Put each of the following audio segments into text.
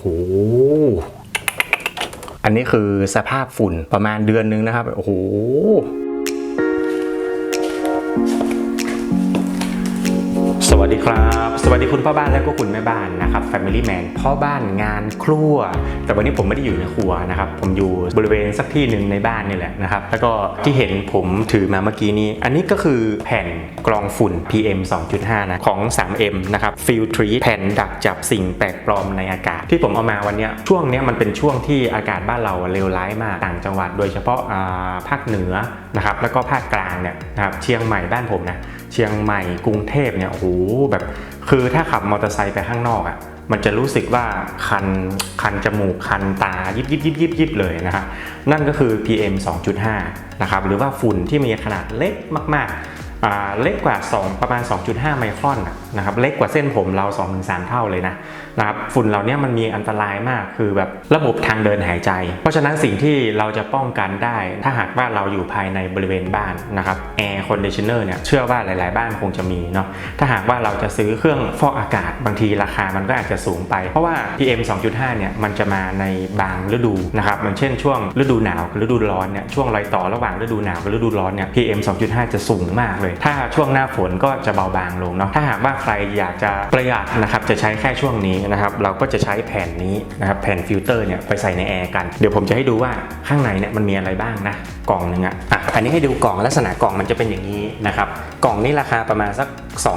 โหอันนี้คือสภาพฝุ่นประมาณเดือนนึงนะครับ โอ้โห สวัสดีครับ สวัสดีคุณพ่อบ้านและก็คุณแม่บ้านนะครับ Family Man พ่อบ้านงานครัว แต่วันนี้ผมไม่ได้อยู่ในครัวนะครับ ผมอยู่บริเวณสักที่หนึ่งในบ้านนี่แหละนะครับ แล้วก็ที่เห็นผมถือมาเมื่อกี้นี้ อันนี้ก็คือแผ่นกรองฝุ่น PM 2.5 นะของ 3M นะครับ Filtre แผ่นดักจับสิ่งแปลกปลอมในอากาศ ที่ผมเอามาวันนี้ช่วงนี้มันเป็นช่วงที่อากาศบ้านเราเลวร้ายมากต่างจังหวัด โดยเฉพาะภาคเหนือนะครับแล้วก็ภาคกลางเนี่ยนะครับเชียงใหม่บ้านผมนะ เชียงใหม่กรุงเทพเนี่ยโอ้โหแบบคือถ้าขับมอเตอร์ไซค์ไปข้างนอกอะ่ะมันจะรู้สึกว่าคันคันจมูกคันตายิบยิบยิบยิบยิบเลยนะครับนั่นก็คือ PM 2.5 นะครับหรือว่าฝุ่นที่มีขนาดเล็กมากๆ เล็กกว่า 2 ประมาณ 2.5 ไมครอนนะครับเล็กกว่าเส้นผมเรา 2-3 เท่าเลยนะนะครับฝุ่นเหล่านี้มันมีอันตรายมากคือแบบระบบทางเดินหายใจ เพราะฉะนั้นสิ่งที่เราจะป้องกันได้ ถ้าหากว่าเราอยู่ภายในบริเวณบ้านนะครับแอร์คอนดิชเนอร์เนี่ยเชื่อว่าหลาย ๆ บ้านคงจะมีเนาะถ้าหากว่าเราจะซื้อเครื่องฟอกอากาศบางทีราคามันก็อาจจะสูงไป เพราะว่า PM 2.5 เนี่ยมันจะมาในบางฤดูนะครับเหมือนเช่นช่วงฤดูหนาวกับฤดูร้อนเนี่ยช่วงรอยต่อระหว่างฤดูหนาวกับฤดูร้อนเนี่ย PM 2.5 จะสูงมากเลยถ้าช่วงหน้าฝนก็จะเบาบางลงเนาะถ้าหากว่าใครอยากจะประหยัดนะครับจะใช้แค่ช่วงนี้นะครับเราก็จะใช้แผ่นนี้นะครับแผ่นฟิลเตอร์เนี่ยไปใส่ในแอร์กันเดี๋ยวผมจะให้ดูว่าข้างในเนี่ยมันมีอะไรบ้างนะกล่องหนึ่งอะอะอันนี้ให้ดูกล่องลักษณะกล่องมันจะเป็นอย่างนี้นะครับกล่องนี้ราคาประมาณสัก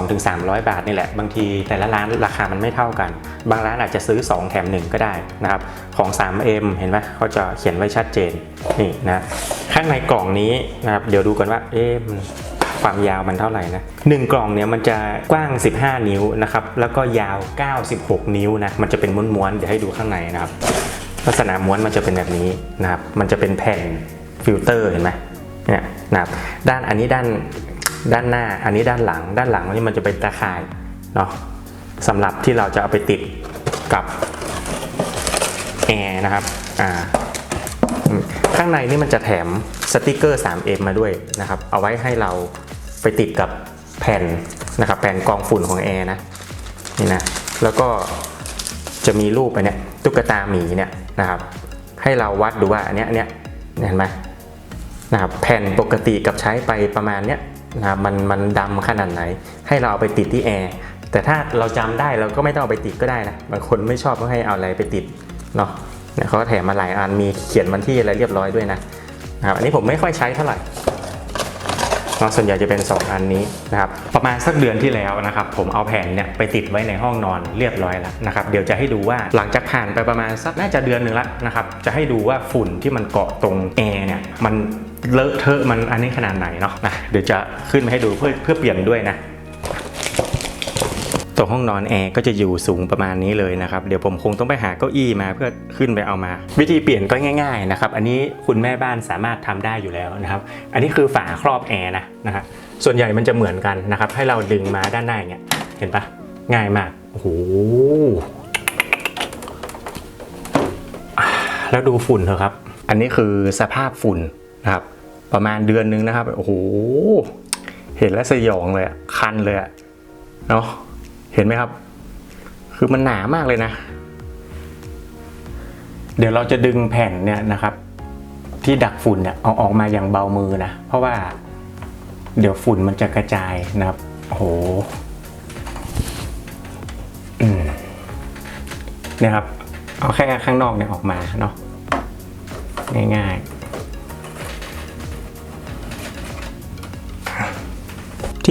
2-300 บาทนี่แหละ บางทีแต่ละร้านราคามันไม่เท่ากัน บางร้านอาจจะซื้อ 2 แถม 1 ก็ได้นะครับของ 3M เห็นไหมเขาจะเขียนไว้ชัดเจนนี่นะข้างในกล่องนี้นะครับเดี๋ยวดูกันว่าเอ๊ะ ความยาวมันเท่าไหร่นะหนึ่งกล่องเนี่ยมันจะกว้าง 15 นิ้วนะครับแล้วก็ยาว 96 นิ้วนะมันจะเป็นม้วนๆเดี๋ยวให้ดูข้างในนะครับลักษณะม้วนมันจะเป็นแบบนี้นะครับมันจะเป็นแผ่นฟิลเตอร์เห็นไหมเนี่ยนะครับด้านอันนี้ด้านด้านหน้าอันนี้ด้านหลัง ด้านหลังนี่มันจะเป็นตาข่ายเนาะสำหรับที่เราจะเอาไปติดกับแอร์นะครับอ่าข้างในนี่มันจะแถมสติกเกอร์ 3M มาด้วยนะครับ เอาไว้ให้เรา ไปติดกับแผ่นนะครับแผ่นกองฝุ่นของแอร์นะนี่นะแล้วก็จะมีรูปไปเนี่ยตุ๊กตาหมีเนี่ยนะครับ ให้เราวัดดูว่าอันเนี้ยเนี้ยเห็นไหมนะครับแผ่นปกติกับใช้ไปประมาณเนี้ยนะครับมันมันดำขนาดไหน ให้เราเอาไปติดที่แอร์แต่ถ้าเราจำได้เราก็ไม่ต้องเอาไปติดก็ได้นะบางคนไม่ชอบก็ให้เอาอะไรไปติดเนาะเนี่ยเขาก็แถมมาหลายอันมีเขียนวันที่อะไรเรียบร้อยด้วยนะนะครับอันนี้ผมไม่ค่อยใช้เท่าไหร่ เนาะส่วนใหญ่จะเป็น 2 อันนี้นะครับประมาณสักเดือนที่แล้วนะครับผมเอาแผ่นเนี่ยไปติดไว้ในห้องนอนเรียบร้อยแล้วนะครับเดี๋ยวจะให้ดูว่าหลังจากผ่านไปประมาณสักน่าจะเดือนหนึ่งแล้วนะครับจะให้ดูว่าฝุ่นที่มันเกาะตรงแอร์เนี่ยมันเลอะเทอะมันอันนี้ขนาดไหนเนาะนะเดี๋ยวจะขึ้นมาให้ดูเพื่อเพื่อเปลี่ยนด้วยนะ ตัวห้องนอนแอร์ก็จะอยู่สูงประมาณนี้เลยนะครับ เดี๋ยวผมคงต้องไปหาเก้าอี้มาเพื่อขึ้นไปเอามา วิธีเปลี่ยนก็ง่ายๆนะครับ อันนี้คุณแม่บ้านสามารถทำได้อยู่แล้วนะครับ อันนี้คือฝาครอบแอร์นะนะครับส่วนใหญ่มันจะเหมือนกันนะครับ ให้เราดึงมาด้านหน้าอย่างเงี้ยเห็นปะง่ายมากโอ้โหแล้วดูฝุ่นเถอะครับ อันนี้คือสภาพฝุ่นนะครับ ประมาณเดือนนึงนะครับโอ้โหเห็นแล้วสยองเลยคันเลยเนาะ เห็นไหมครับ คือมันหนามากเลยนะ เดี๋ยวเราจะดึงแผ่นเนี่ยนะครับ ที่ดักฝุ่นเนี่ยเอาออกมาอย่างเบามือนะ เพราะว่าเดี๋ยวฝุ่นมันจะกระจายนะครับโอ้โหเนี่ยครับ เอาแค่ข้างนอกเนี่ยออกมาเนาะง่ายๆ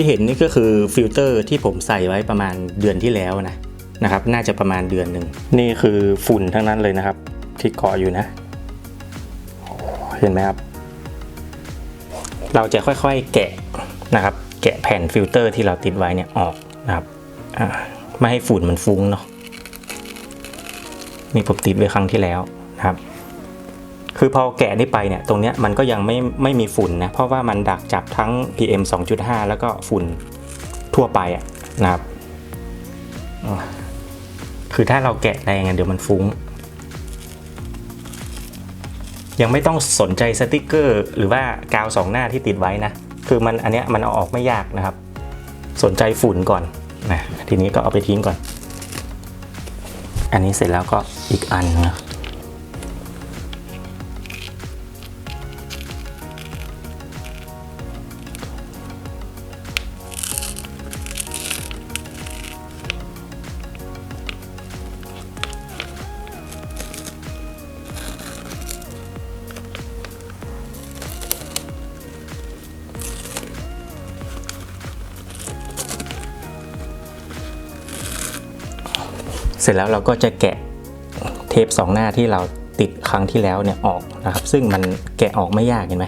ที่เห็นนี่ก็คือฟิลเตอร์ที่ผมใส่ไว้ประมาณเดือนที่แล้วนะนะครับ น่าจะประมาณเดือนหนึ่ง นี่คือฝุ่นทั้งนั้นเลยนะครับ ที่เกาะอยู่นะ เห็นไหมครับ เราจะค่อยๆแกะนะครับ แกะแผ่นฟิลเตอร์ที่เราติดไว้เนี่ยออกนะครับไม่ให้ฝุ่นมันฟุ้งเนาะนี่ผมติดไว้ครั้งที่แล้วนะครับ คือพอแกะนี่ไปเนี่ยตรงเนี้ยมันก็ยังไม่ไม่มีฝุ่นนะเพราะว่ามันดักจับทั้ง PM 2.5 แล้วก็ฝุ่นทั่วไปอะนะครับคือถ้าเราแกะแรงเดี๋ยวมันฟุ้ง ยังไม่ต้องสนใจสติกเกอร์ หรือว่ากาวสองหน้าที่ติดไว้นะ คือมันอันเนี้ยมันเอาออกไม่ยากนะครับ สนใจฝุ่นก่อนนะทีนี้ก็เอาไปทิ้งก่อน อันนี้เสร็จแล้วก็อีกอันนะ เสร็จแล้วเราก็จะแกะเทปสองหน้าที่เราติดครั้งที่แล้วเนี่ยออกนะครับ ซึ่งมันแกะออกไม่ยากเห็นไหม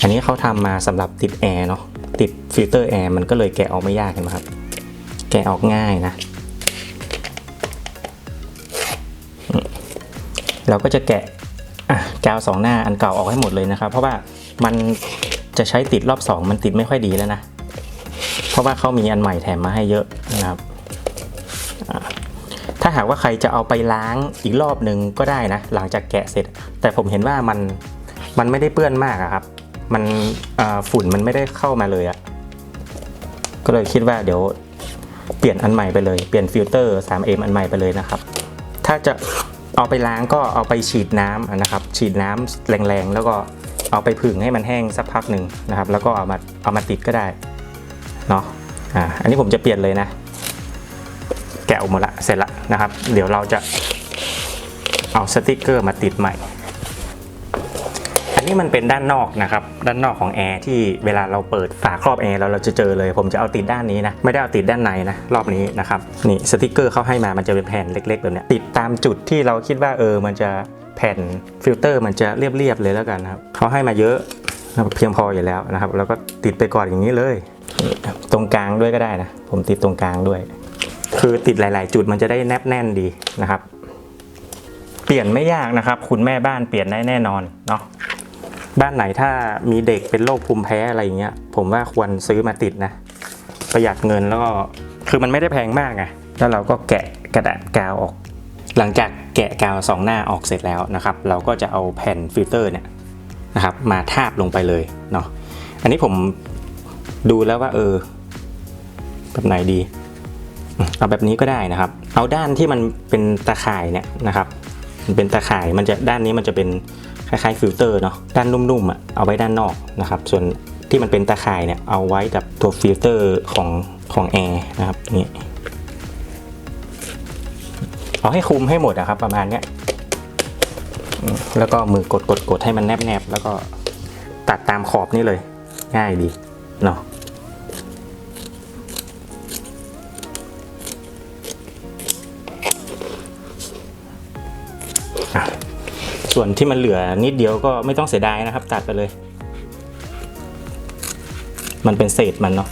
อันนี้เขาทำมาสำหรับติดแอร์เนาะติดฟิลเตอร์แอร์มันก็เลยแกะออกไม่ยากเห็นไหมครับ แกะออกง่ายนะเราก็จะแกะกาวสองหน้าอันเก่าออกให้หมดเลยนะครับ เพราะว่ามันจะใช้ติดรอบสองมันติดไม่ค่อยดีแล้วนะ เพราะว่าเขามีอันใหม่แถมมาให้เยอะนะครับ หากว่าใครจะเอาไปล้างอีกรอบหนึ่งก็ได้นะ หลังจากแกะเสร็จ แต่ผมเห็นว่ามันมันไม่ได้เปื้อนมากครับ มันฝุ่นมันไม่ได้เข้ามาเลยอะก็เลยคิดว่าเดี๋ยวเปลี่ยนอันใหม่ไปเลยเปลี่ยนฟิลเตอร์ 3M อันใหม่ไปเลยนะครับ ถ้าจะเอาไปล้างก็เอาไปฉีดน้ำนะครับ ฉีดน้ำแรงๆ แล้วก็เอาไปผึ่งให้มันแห้งสักพักหนึ่งนะครับ แล้วก็เอามาเอามาติดก็ได้เนาะอ่าอันนี้ผมจะเปลี่ยนเลยนะะออกหมดละเสร็จละนะครับ เดี๋ยวเราจะเอาสติกเกอร์มาติดใหม่ อันนี้มันเป็นด้านนอกนะครับ ด้านนอกของแอร์ที่เวลาเราเปิดฝาครอบแอร์แล้วเราจะเจอเลย ผมจะเอาติดด้านนี้นะ ไม่ได้เอาติดด้านในนะ รอบนี้นะครับ นี่สติกเกอร์เขาให้มา มันจะเป็นแผ่นเล็กๆแบบนี้ติดตามจุดที่เราคิดว่าเออ มันจะแผ่นฟิลเตอร์มันจะเรียบๆเลยแล้วกันนะครับเขาให้มาเยอะเพียงพออยู่แล้วนะครับ แล้วก็ติดไปก่อนอย่างนี้เลย ตรงกลางด้วยก็ได้นะ ผมติดตรงกลางด้วย คือติดหลาย ๆ จุดมันจะได้แนบแน่นดีนะครับ เปลี่ยนไม่ยากนะครับ คุณแม่บ้านเปลี่ยนได้แน่นอนเนาะบ้านไหนถ้ามีเด็กเป็นโรคภูมิแพ้อะไรอย่างเงี้ย ผมว่าควรซื้อมาติดนะ ประหยัดเงินแล้วก็คือมันไม่ได้แพงมากไงแล้วเราก็แกะกระดาษกาวออก หลังจากแกะกาวสองหน้าออกเสร็จแล้วนะครับ เราก็จะเอาแผ่นฟิลเตอร์เนี่ยนะครับ มาทาบลงไปเลยเนาะอันนี้ผมดูแล้วว่าเออแบบไหนดี เอาแบบนี้ก็ได้นะครับ เอาด้านที่มันเป็นตาข่ายเนี่ยนะครับมันเป็นตาข่ายมันจะด้านนี้มันจะเป็นคล้ายๆฟิลเตอร์เนาะด้านนุ่มๆอะเอาไว้ด้านนอกนะครับ ส่วนที่มันเป็นตาข่ายเนี่ยเอาไว้กับตัวฟิลเตอร์ของของแอร์นะครับนี่เอาให้คุมให้หมดนะครับ ประมาณเนี้ยแล้วก็มือกดกดกดให้มันแนบๆแล้วก็ตัดตามขอบนี่เลย ง่ายดีเนาะ ส่วนที่มันเหลือนิดเดียวก็ไม่ต้องเสียดายนะครับ ตัดไปเลย มันเป็นเศษมันเนาะ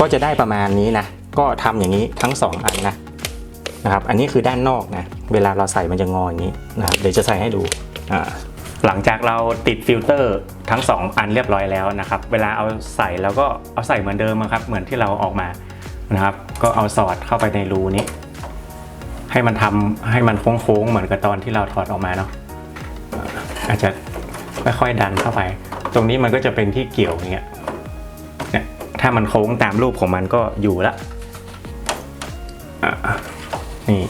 ก็จะได้ประมาณนี้นะ ก็ทำอย่างนี้ทั้งสองอันนะนะครับ อันนี้คือด้านนอกนะ เวลาเราใส่มันจะงออย่างนี้นะครับเดี๋ยวจะใส่ให้ดูอ่าหลังจากเราติดฟิลเตอร์ทั้งสองอันเรียบร้อยแล้วนะครับ เวลาเอาใส่แล้วก็เอาใส่เหมือนเดิมครับ เหมือนที่เราออกมา นะครับ ก็เอาสอดเข้าไปในรูนี้ ให้มันทำให้มันโค้งๆเหมือนกับตอนที่เราถอดออกมาเนาะอาจจะค่อยๆดันเข้าไป ตรงนี้มันก็จะเป็นที่เกี่ยวอย่างเงี้ยเนี่ยถ้ามันโค้งตามรูปของมันก็อยู่ละอะนี่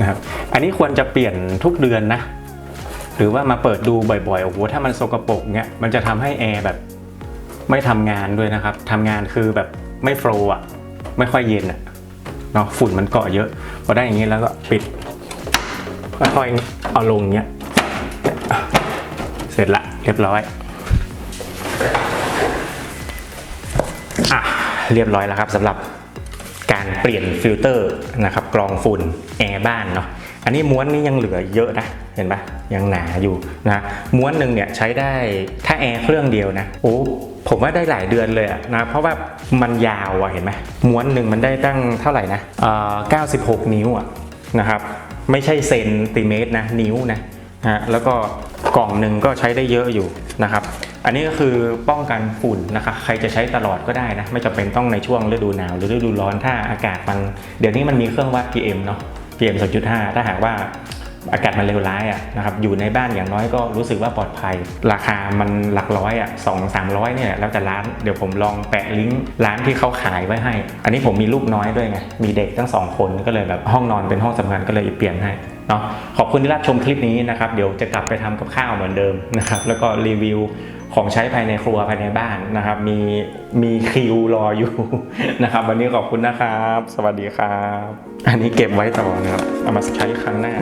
นะครับ อันนี้ควรจะเปลี่ยนทุกเดือนนะ หรือว่ามาเปิดดูบ่อยๆ โอ้โห ถ้ามันสกปรกเงี้ย มันจะทำให้แอร์แบบไม่ทำงานด้วยนะครับ ทำงานคือแบบไม่โฟล์อะ ไม่ค่อยเย็นอะเนาะฝุ่นมันเกาะเยอะ พอได้อย่างนี้แล้วก็ปิดค่อยๆเอาลงเงี้ยเสร็จละเรียบร้อยอะเรียบร้อยแล้วครับสำหรับการเปลี่ยนฟิลเตอร์นะครับกรองฝุ่นแอร์บ้านเนาะอันนี้ม้วนนี้ยังเหลือเยอะนะเห็นปะยังหนาอยู่นะม้วนหนึ่งเนี่ยใช้ได้ถ้าแอร์เครื่องเดียวนะโอ้ ผมว่าได้หลายเดือนเลยนะ เพราะว่ามันยาวอะเห็นไหมม้วนหนึ่งมันได้ตั้งเท่าไหร่นะเอ่อ96นิ้วอะนะครับ ไม่ใช่เซนติเมตรนะ นิ้วนะฮะแล้วก็กล่องหนึ่งก็ใช้ได้เยอะอยู่นะครับ อันนี้ก็คือป้องกันฝุ่นนะคะใครจะใช้ตลอดก็ได้นะ ไม่จำเป็นต้องในช่วงฤดูหนาว หรือฤดูร้อนถ้าอากาศมัน เดี๋ยวนี้มันมีเครื่องวัด PM เนาะ PM 2.5 ถ้าหากว่า อากาศมันเลวร้ายอะนะครับอยู่ในบ้านอย่างน้อยก็รู้สึกว่าปลอดภัย ราคามันหลักร้อยอะสองสามร้อยเนี่ยแล้วแต่ร้านเดี๋ยวผมลองแปะลิงก์ร้านที่เขาขายไว้ให้ อันนี้ผมมีลูกน้อยด้วยไงมีเด็กทั้งสองคนก็เลยแบบห้องนอนเป็นห้องสำคัญก็เลยเปลี่ยนให้ เนาะขอบคุณที่รับชมคลิปนี้นะครับเดี๋ยวจะกลับไปทำกับข้าวเหมือนเดิมนะครับแล้วก็รีวิวของใช้ภายในครัวภายในบ้านนะครับ มีมีคิวรออยู่นะครับ วันนี้ขอบคุณนะครับ สวัสดีครับ อันนี้เก็บไว้ต่อนะครับเอามาใช้ครั้งหน้า